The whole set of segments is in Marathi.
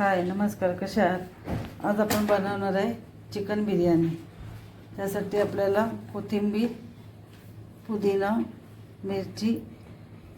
हाय नमस्कार कशा आहात? आज आपण बनवणार आहे चिकन बिर्याणी. त्यासाठी आपल्याला कोथिंबीर पुदिना मिरची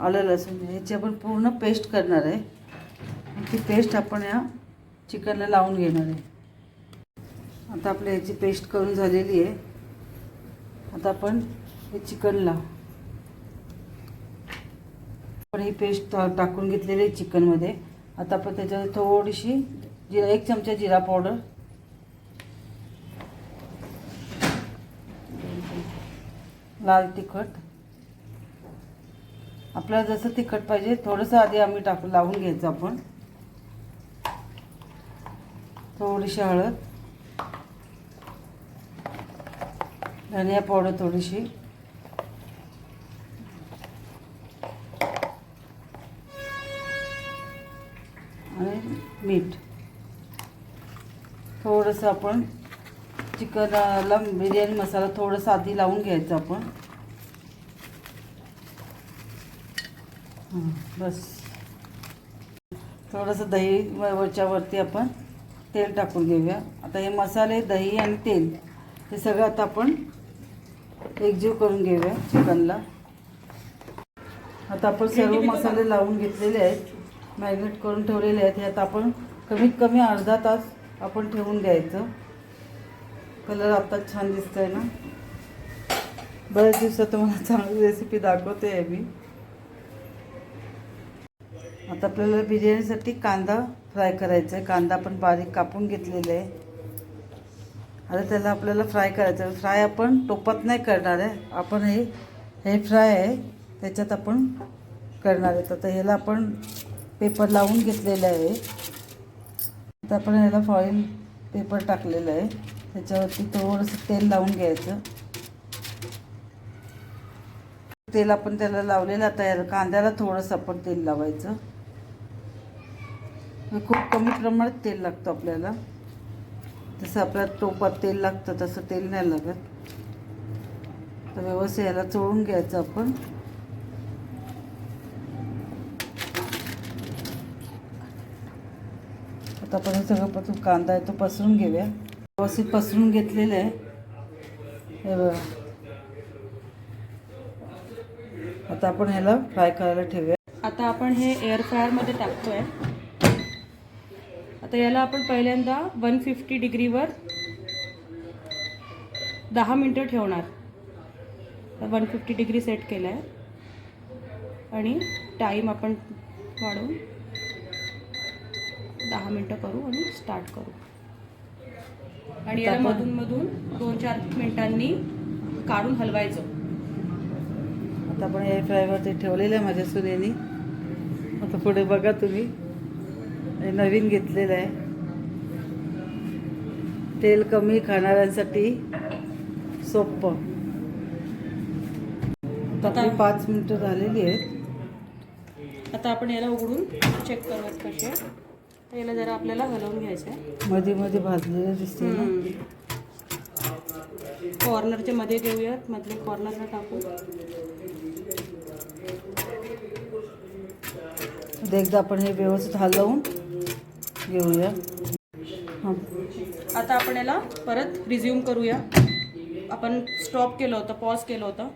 आलं लसूण ह्याची आपण पूर्ण पेस्ट करणार आहे. ती पेस्ट आपण या चिकनला लावून घेणार आहे. आता आपल्या ह्याची पेस्ट करून झालेली आहे. आता आपण हे चिकनला आपण ही पेस्ट टा- टाकून घेतलेली आहे चिकनमध्ये. आता आपण त्याच्यात थोडीशी जिरा एक चमचा जिरा पावडर लाल तिखट. आपल्याला जसं तिखट पाहिजे थोडंसं आधी आम्ही टाकून लावून घ्यायचं आपण. थोडीशी हळद. धनिया पावडर थोडीशी. मीठ. थोडंसं आपण चिकनला बिर्याणी मसाला थोडंसं आधी लावून घ्यायचं आपण. बस. थोडंसं दही व- वरच्या वरती आपण तेल टाकून घेऊया. आता हे मसाले दही आणि तेल हे सगळं आता आपण एकजीव करून घेऊया चिकनला. आता आपण सर्व मसाले लावून घेतलेले आहेत. मॅरिनेट करून ठेवलेले आहेत. हे आता आपण कमीत कमी अर्धा तास आपण ठेवून द्यायचं कलर आता छान दिसतोय ना? बऱ्याच दिवसात तुम्हाला चांगली रेसिपी दाखवते आहे मी. आता आपल्याला बिर्याणीसाठी कांदा फ्राय करायचा आहे कांदा आपण बारीक कापून घेतलेले आहे. आता त्याला आपल्याला फ्राय करायचं आहे फ्राय आपण टोपात नाही करणार आहे. आपण हे हे फ्राय आहे. त्याच्यात आपण करणार आहे. तर ह्याला आपण पेपर लावून घेतलेलं आहे. आता आपण याला फॉईल पेपर टाकलेलं आहे. त्याच्यावरती थोडंसं तेल लावून घ्यायचं. तेल आपण त्याला लावलेलं आता याला कांद्याला थोडंसं आपण तेल लावायचं. खूप कमी प्रमाणात तेल लागतं आपल्याला. जसं आपल्याला टोपात तेल लागतं तसं तेल नाही लागत. तर व्यवस्थित याला चोळून घ्यायचं आपण. आता आपण हे सगळं पसून कांदा आहे तो पसरून घेऊया. व्यवस्थित पसरून घेतलेलं आहे. हे बघा. आता आपण ह्याला फ्राय करायला ठेवूया. आता आपण हे एअर फ्रायरमध्ये टाकतो आहे आता याला आपण पहिल्यांदा वन फिफ्टी डिग्रीवर दहा मिनटं ठेवणार. वन फिफ्टी डिग्री सेट केलं आहे आणि टाईम आपण वाढवून दहा मिनटं करू आणि स्टार्ट करू. आणि याला मधून मधून दोन चार मिनिटांनी काढून हलवायचं. आता आपण एअर फ्रायवरती ठेवलेलं आहे माझ्या सुनेनी. आता पुढे बघा तुम्ही. हे नवीन घेतलेलं आहे. तेल कमी खाणाऱ्यांसाठी सोपं आता पाच मिनटं झालेली आहेत. आता आपण याला उघडून चेक करूयात कसे. तर याला जरा आपल्याला हलवून घ्यायचं आहे मध्ये मध्ये भाजलेलं दिसते ना? कॉर्नरच्या मध्ये घेऊयात मधले कॉर्नरला टाकू एकदा आपण हे व्यवस्थित हलवून घेऊया. हां. आता आपण याला परत रिझ्यूम करूया. आपण स्टॉप केलं होतं पॉज केलं होतं.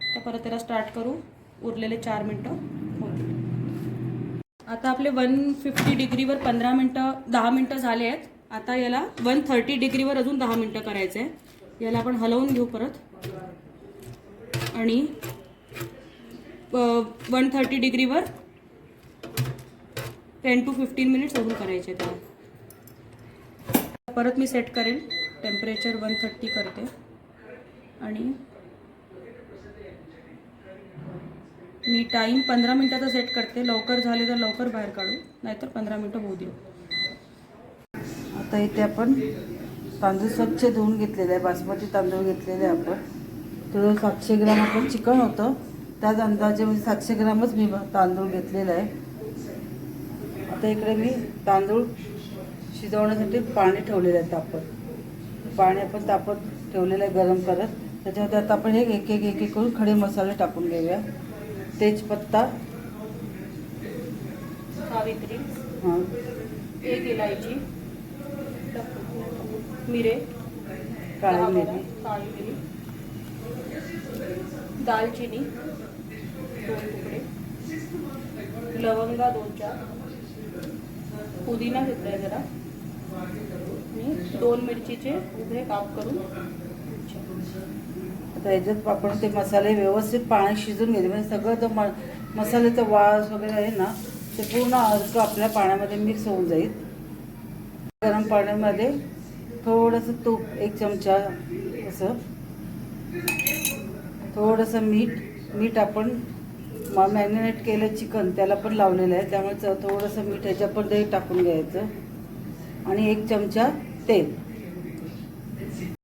तर परत त्याला स्टार्ट करू. उरलेले चार मिनटं. आता आपले वन फिफ्टी डिग्रीवर पंधरा मिनटं दहा मिनटं झाले आहेत. आता याला वन थर्टी डिग्रीवर अजून दहा मिनटं करायचं आहे याला आपण हलवून घेऊ परत. आणि वन थर्टी डिग्रीवर टेन टू फिफ्टीन मिनिट्स अजून करायचे त्याला परत मी सेट करेन टेम्परेचर वन थर्टी करते. आणि मी टाईम पंधरा मिनटाचा सेट करते. लवकर झाले तर लवकर बाहेर काढू. नाहीतर पंधरा मिनटं होऊ देऊ. आता इथे आपण तांदूळ स्वच्छ धुवून घेतलेले आहे. बासमती तांदूळ घेतलेले आहे आपण. तो सातशे ग्राम आपण चिकन होतं. त्याच अंदाजे म्हणजे सातशे ग्रामच मी तांदूळ घेतलेला आहे. आता इकडे मी तांदूळ शिजवण्यासाठी पाणी ठेवलेलं आहे तापत. पाणी आपण तापत ठेवलेलं आहे गरम करत. त्याच्यामध्ये आता आपण एक एक एक एक करून खडे मसाले टाकून घेऊया. तेजपत्ता. सावित्री. हां. एक इलायची मिरे. काळी मिरी. काळी मिरी. दालचिनी. दोन तुकडे. लवंगा दोन चार. पुदिना घेतलाय जरा. आणि दोन मिरचीचे उभे काप करून. आता याच्यात आपण ते मसाले व्यवस्थित पाण्यात शिजून घेतले. म्हणजे सगळं तो म मसाल्याचा वास वगैरे आहे ना ते पूर्ण अर्क आपल्या पाण्यामध्ये मिक्स होऊन जाईल. गरम पाण्यामध्ये थोडंसं तूप एक चमचा असं. थोडंसं मीठ मीठ आपण मॅरिनेट केलं चिकन त्याला पण लावलेलं आहे. त्यामुळे च- थोडंसं मीठ ह्याच्या पण ते टाकून घ्यायचं. आणि एक चमचा तेल.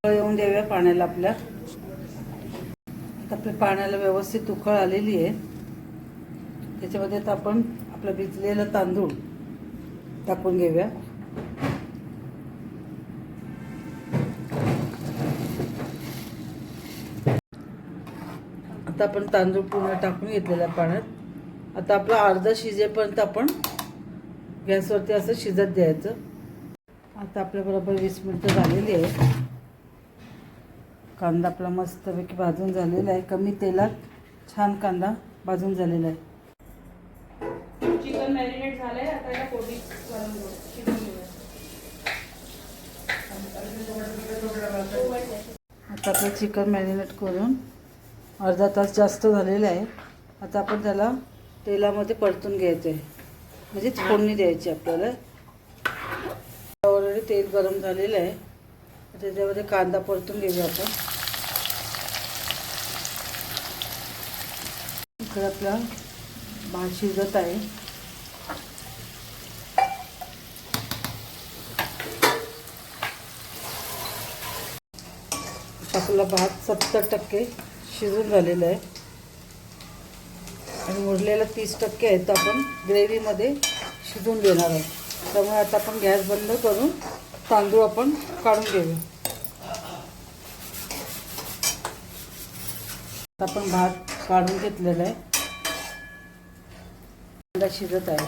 येऊन देऊया पाण्याला आपल्या. आता आपल्या पाण्याला व्यवस्थित उकळ आलेली आहे. त्याच्यामध्ये आता आपण आपलं भिजलेलं तांदूळ टाकून घेऊया. आता आपण तांदूळ पूर्ण टाकून घेतलेल्या पाण्यात. आता आपलं अर्धा शिजेपर्यंत आपण गॅसवरती असं शिजत द्यायचं. आता आपल्या बरोबर वीस मिनटं झालेली आहे. कांदा आपला मस्तपैकी भाजून झालेला आहे. कमी तेलात छान कांदा भाजून झालेला आहे. चिकन मॅरिनेट आता याला आता चिकन मॅरिनेट करून अर्धा तास जास्त झालेलं आहे. आता आपण त्याला तेलामध्ये परतून घ्यायचं आहे म्हणजेच फोडणी द्यायची आपल्याला. ऑलरेडी तेल गरम झालेलं आहे. त्याच्यामध्ये कांदा परतून घेऊया आपण. इकडे आपला भात शिजत आहे. आपला भात सत्तर टक्के शिजून झालेला आहे. आणि उरलेला तीस टक्के आहे तर आपण ग्रेव्हीमध्ये शिजून देणार आहे त्यामुळे आता आपण गॅस बंद करून तांदूळ आपण काढून घेऊया. आता आपण भात काढून घेतलेला आहे. कांदा शिजत आहे.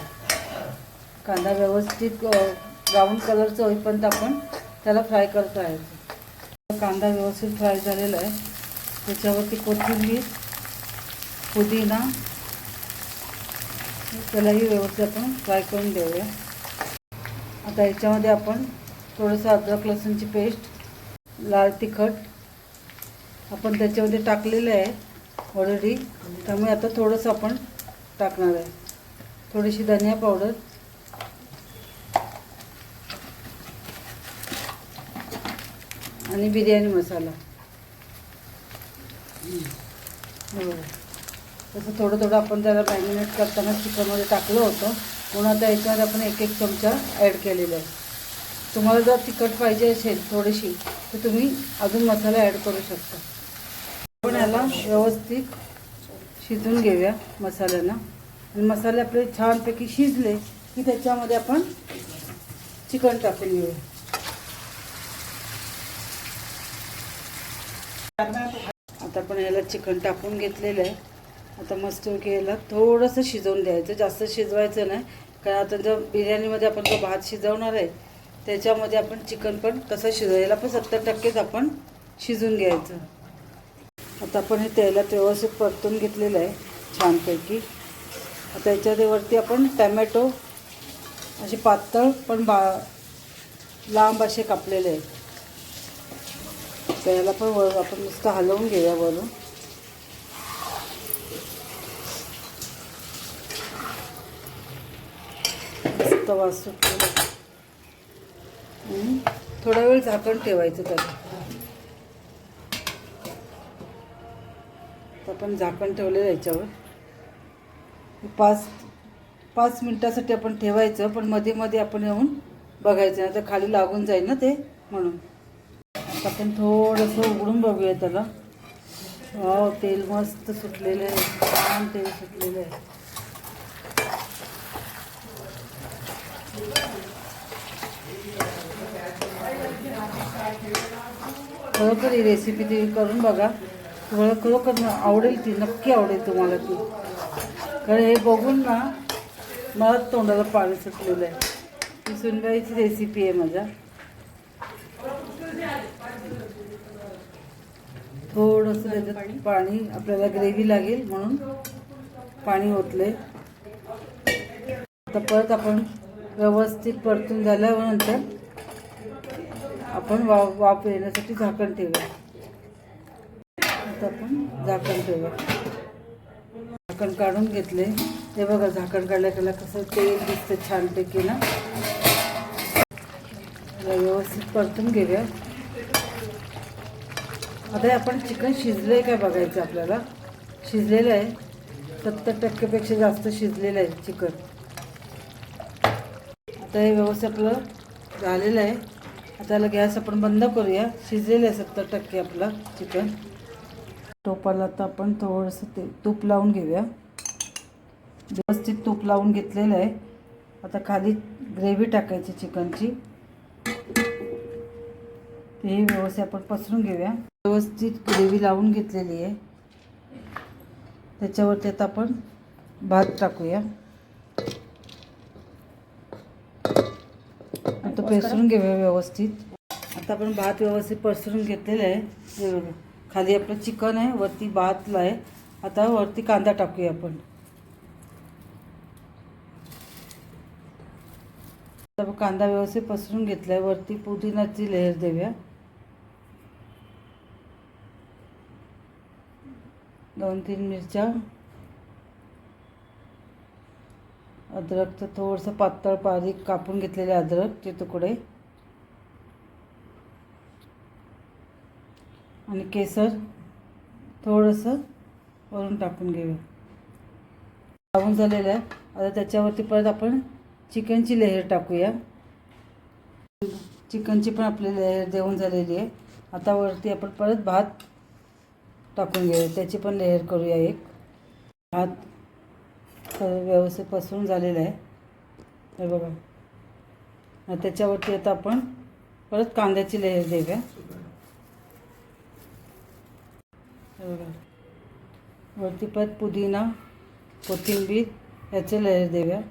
कांदा व्यवस्थित ब्राऊन कलरचं होईपर्यंत आपण त्याला फ्राय करत आहे कांदा व्यवस्थित फ्राय झालेला आहे. त्याच्यावरती कोथिंबीर पुदिना त्यालाही व्यवस्थित आपण फ्राय करून देऊया आता याच्यामध्ये आपण थोडंसं अद्रक लसूणची पेस्ट लाल तिखट आपण त्याच्यामध्ये टाकलेलं आहे ऑलरेडी. त्यामुळे आता थोडंसं आपण टाकणार आहे. थोडीशी धनिया पावडर. आणि बिर्याणी मसाला. हो. तसं थोडं थोडं आपण त्याला मॅरिनेट करताना चिकनमध्ये टाकलं होतं. म्हणून आता याच्यामध्ये आपण एक एक चमचा ॲड केलेला आहे. तुम्हाला जर तिखट पाहिजे असेल थोडीशी तर तुम्ही अजून मसाला ॲड करू शकता. आपण याला व्यवस्थित शिजून घेऊया मसाल्यानं आणि मसाले आपले छानपैकी शिजले की त्याच्यामध्ये आपण चिकन टाकून घेऊया. आता आपण याला चिकन टाकून घेतलेलं आहे. आता मस्तपैकी याला थोडंसं शिजवून द्यायचं. जास्त शिजवायचं नाही. कारण आता जर बिर्याणीमध्ये आपण जो भात शिजवणार आहे त्याच्यामध्ये आपण चिकन पण तसं शिजवायला पण सत्तर टक्केच आपण शिजून घ्यायचं. आता आपण हे तेलात व्यवस्थित परतून घेतलेलं आहे छानपैकी. आता याच्यावरती आपण टॅमॅटो असे पातळ पण बा लांब असे कापलेले आहेत. त्याला पण वर आपण नुसतं हलवून घेऊया वरून. मस्त वास सुटलेला थोडा वेळ झाकण ठेवायचं त्याला तर आपण झाकण ठेवलेलं याच्यावर. पाच पाच मिनटासाठी आपण ठेवायचं पण मध्ये मध्ये आपण येऊन बघायचं नाही तर खाली लागून जाईल ना ते म्हणून. आपण थोडंसं उघडून बघूया त्याला. हो तेल मस्त सुटलेलं आहे. छान तेल सुटलेलं आहे. खरोखर ही रेसिपी तुम्ही करून बघा. तुम्हाला खरोखर आवडेल ती नक्की आवडेल तुम्हाला ती. कारण हे बघून ना मला तोंडाला पाणी सुटलेलं आहे. ही सुनबाईची रेसिपी आहे माझा थोडंसं त्याच्यात पाणी? आपल्याला ग्रेव्ही लागेल म्हणून पाणी ओतले आता परत आपण व्यवस्थित परतून झाल्यानंतर आपण वाफ वाफ येण्यासाठी झाकण ठेवूया. आता आपण झाकण ठेवूया. झाकण काढून घेतले. हे बघा झाकण काढल्या काढल्या कसं तेल दिसतं छानपैकी ना? व्यवस्थित परतून घेऊया. आता हे आपण चिकन शिजलं आहे काय बघायचं आपल्याला? शिजलेलं आहे. सत्तर टक्केपेक्षा जास्त शिजलेलं आहे चिकन. आता हे व्यवस्थित आपलं झालेलं आहे. त्याला गॅस आपण बंद करूया. शिजलेले आहे सत्तर टक्के आपलं चिकन. टोपाला आता आपण थोडंसं ते तूप लावून घेऊया. व्यवस्थित तूप लावून घेतलेलं आहे. आता खाली ग्रेव्ही टाकायची चिकनची. ते व्यवस्थित आपण पसरून घेऊया. व्यवस्थित ग्रेव्ही लावून घेतलेली आहे. त्याच्यावरती आता आपण भात टाकूया आता पसरून घेऊया व्यवस्थित. आता आपण भात व्यवस्थित पसरून घेतलेलं आहे. खाली आपलं चिकन आहे वरती भातला आहे. आता वरती कांदा टाकूया आपण. आता आपण कांदा व्यवस्थित पसरून घेतला आहे वरती पुदिनाची लेअर देऊया. दोन तीन मिरच्या. अद्रकचं थोडंसं पातळ बारीक कापून घेतलेले अद्रकचे तुकडे. आणि केसर थोडंसं वरून टाकून घेऊया. लावून झालेलं आहे. आता त्याच्यावरती परत आपण चिकनची लेहर टाकूया. चिकनची पण आपली लेहर देऊन झालेली आहे. आता वरती आपण परत भात टाकून घेऊया. त्याची पण लेहर करूया एक. भात प- व्यवस्थित पसरून झालेलं आहे. हे बघा. त्याच्यावरती आता आपण परत कांद्याची लेअर देऊया. हे बघा. वरती परत पुदिना कोथिंबीर याचे लेअर देऊया.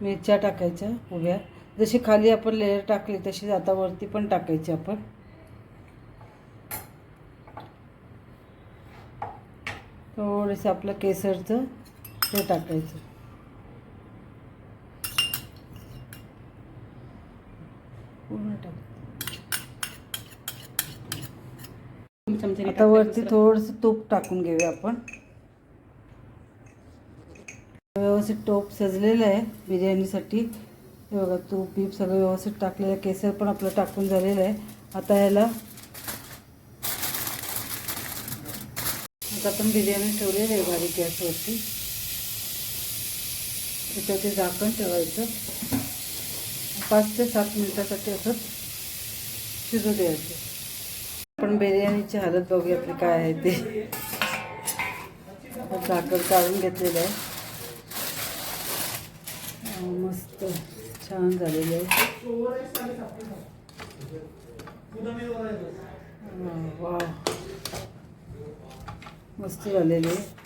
मिरच्या टाकायच्या उभ्या. जशी खाली आपण लेअर टाकली तशी आता वरती पण टाकायची आपण. थोडंसं आपलं केसरचं हे टाकायचं. पूर्ण आता वरती थोडंसं तूप टाकून घेऊया आपण. व्यवस्थित टोप सजलेलं आहे बिर्याणीसाठी. हे बघा तूप बीप सगळं व्यवस्थित टाकलेलं केसर पण आपलं टाकून झालेलं आहे. आता याला आता आपण बिर्याणी ठेवलेली आहे बारीक गॅसवरती त्याच्यावरती झाकण ठेवायचं. पाच ते सात मिनिटासाठी असंच शिजू द्यायचं. आपण बिर्याणीची हालत बघूया आपली काय आहे ते. झाकण काढून घेतलेलं आहे. मस्त छान झालेलं आहे. वा मस्त झालेली आहे.